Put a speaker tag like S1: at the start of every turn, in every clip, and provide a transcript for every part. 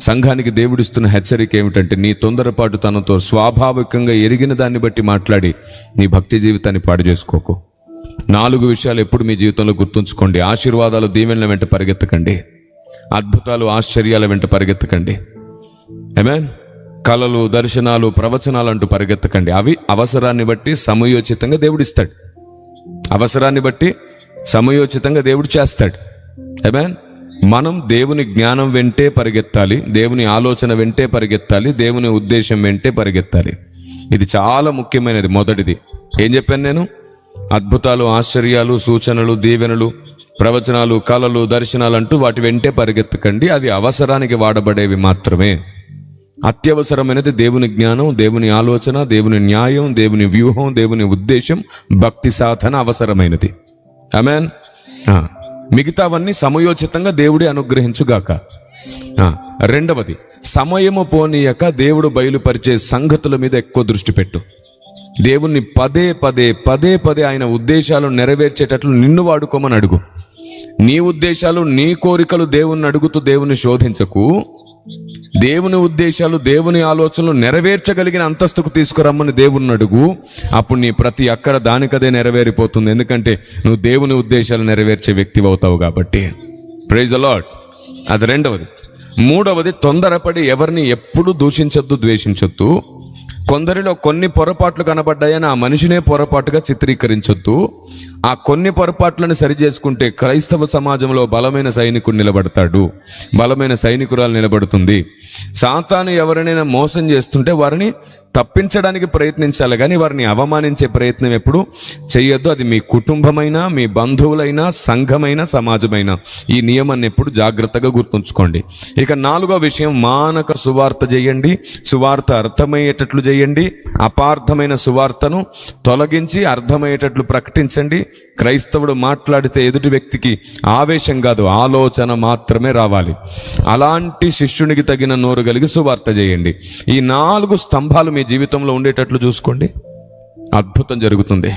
S1: సంఘానికి దేవుడిస్తున్న హెచ్చరిక ఏమిటంటే నీ తొందరపాటు తనతో స్వాభావికంగా ఎరిగిన దాన్ని బట్టి మాట్లాడి నీ భక్తి జీవితాన్ని పాడు చేసుకోకు. నాలుగు విషయాలు ఎప్పుడు మీ జీవితంలో గుర్తుంచుకోండి. ఆశీర్వాదాలు దీవెనల వెంట పరిగెత్తకండి. అద్భుతాలు ఆశ్చర్యాల వెంట పరిగెత్తకండి. ఏమేన్ కళలు దర్శనాలు ప్రవచనాలు అంటూ పరిగెత్తకండి. అవి అవసరాన్ని బట్టి సమయోచితంగా దేవుడిస్తాడు. అవసరాన్ని బట్టి సమయోచితంగా దేవుడు చేస్తాడు. ఏమేన్ మనం దేవుని జ్ఞానం వెంటే పరిగెత్తాలి దేవుని ఆలోచన వెంటే పరిగెత్తాలి దేవుని ఉద్దేశం వెంటే పరిగెత్తాలి. ఇది చాలా ముఖ్యమైనది మొదటిది. ఏం చెప్పాను నేను? అద్భుతాలు ఆశ్చర్యాలు సూచనలు దీవెనలు ప్రవచనాలు కళలు దర్శనాలు అంటూ వాటి వెంటే పరిగెత్తకండి. అవి అవసరానికి వాడబడేవి మాత్రమే. అత్యవసరమైనది దేవుని జ్ఞానం దేవుని ఆలోచన దేవుని న్యాయం దేవుని వ్యూహం దేవుని ఉద్దేశం భక్తి సాధన అవసరమైనది. ఆమెన్ మిగతావన్నీ సమయోచితంగా దేవుడే అనుగ్రహించుగాక. రెండవది సమయము పోనీయక దేవుడు బయలుపరిచే సంగతుల మీద ఎక్కువ దృష్టి పెట్టు. దేవుణ్ణి పదే పదే పదే పదే ఆయన ఉద్దేశాలు నెరవేర్చేటట్లు నిన్ను వాడుకోమని అడుగు. నీ ఉద్దేశాలు నీ కోరికలు దేవుణ్ణి అడుగుతూ దేవుణ్ణి శోధించకు. దేవుని ఉద్దేశాలు దేవుని ఆలోచనలు నెరవేర్చగలిగిన అంతస్తుకు తీసుకురమ్మని దేవుణ్ణి అడుగు. అప్పుడు నీ ప్రతి అక్కర దానికదే నెరవేరిపోతుంది. ఎందుకంటే నువ్వు దేవుని ఉద్దేశాలు నెరవేర్చే వ్యక్తి అవుతావు కాబట్టి. ప్రైజ్ అలాట్ అది రెండవది. మూడవది తొందరపడి ఎవరిని ఎప్పుడు దూషించొద్దు ద్వేషించొద్దు. కొందరిలో కొన్ని పొరపాట్లు కనబడ్డాయని ఆ మనిషినే పొరపాటుగా చిత్రీకరించొద్దు. ఆ కొన్ని పొరపాట్లను సరిచేసుకుంటే క్రైస్తవ సమాజంలో బలమైన సైనికుడు నిలబడతాడు. బలమైన సైనికురాలు నిలబడుతుంది. సాతాను ఎవరినైనా మోసం చేస్తుంటే వారిని తప్పించడానికి ప్రయత్నించాలి కానీ వారిని అవమానించే ప్రయత్నం ఎప్పుడు చేయొద్దు. అది మీ కుటుంబమైనా మీ బంధువులైనా సంఘమైనా సమాజమైనా. ఈ నియమాన్ని ఎప్పుడు జాగ్రత్తగా గుర్తుంచుకోండి. ఇక నాలుగో విషయం మానక సువార్త చేయండి. సువార్త అర్థమయ్యేటట్లు చేయండి. అపార్థమైన సువార్తను తొలగించి అర్థమయ్యేటట్లు ప్రకటించండి. క్రైస్తవుడు మాట్లాడితే ఎదుటి వ్యక్తికి ఆవేశం కాదు ఆలోచన మాత్రమే రావాలి. అలాంటి శిష్యునికి తగిన నోరు కలిగి సువార్త చేయండి. ఈ నాలుగు స్తంభాలు మీ జీవితంలో ఉండేటట్లు చూసుకోండి. అద్భుతం జరుగుతుంది.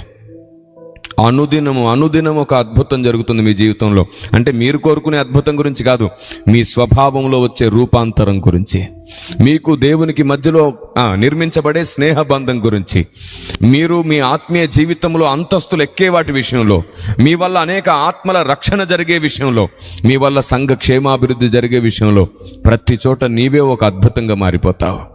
S1: అనుదినము అనుదినం ఒక అద్భుతం జరుగుతుంది మీ జీవితంలో. అంటే మీరు కోరుకునే అద్భుతం గురించి కాదు మీ స్వభావంలో వచ్చే రూపాంతరం గురించి. మీకు దేవునికి మధ్యలో నిర్మించబడే స్నేహ బంధం గురించి. మీరు మీ ఆత్మీయ జీవితంలో అంతస్తులు ఎక్కే వాటి విషయంలో మీ వల్ల అనేక ఆత్మల రక్షణ జరిగే విషయంలో మీ వల్ల సంఘ క్షేమాభివృద్ధి జరిగే విషయంలో ప్రతి చోట నీవే ఒక అద్భుతంగా మారిపోతావు.